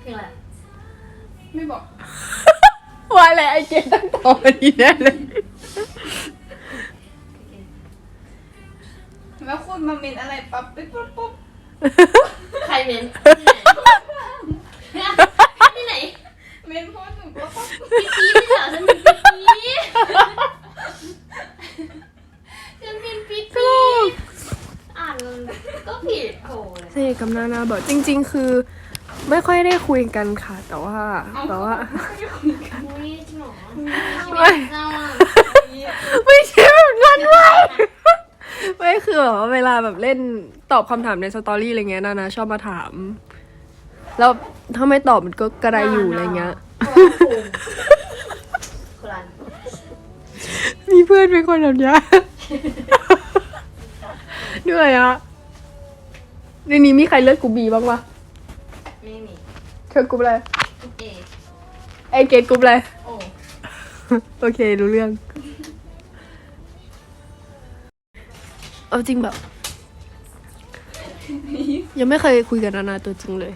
เพลงอะไรไม่บอกว่าอะไรไอเกดตั้งต่อมาดีแน่เลยแล้วคุณมาเมนอะไรปั๊บปิ๊บปุ๊บปุ๊บใครเม้นที่ไหนเมนโพสต์หนูก็ปั๊บพี่พีไม่เหรอฉันเป็นพี่พีฉันเป็นพี่พีอ่านมันก็ผิดโถเลย สนิทกับนานาบอกจริง ๆ คือ ไม่ค่อยได้คุยกันค่ะ แต่ว่าแต่ว่ามุ้ยจริงเหรอไม่เศร้าอะไม่ใช่แบบนั้นเว้ยไม่คือแบบว่าเวลาแบบเล่นตอบคำถามในสตอรี่อะไรเงี้ยนานาชอบมาถาม แล้วถ้าไม่ตอบมันก็กระไรอยู่อะไรเงี้ย คนละมีเพื่อนเป็นคนแบบเนี้ยด้วยอะในนี้มีใครเลือกกูบีบ้างวะ ไม่มีเธอกรุ๊ปอะไรเอไอเกตกรุ๊ปอะไร โอ้โอเค รู้เรื่อง เอาจริงแบบ ยังไม่เคยคุยกับนานาตัวจริงเลย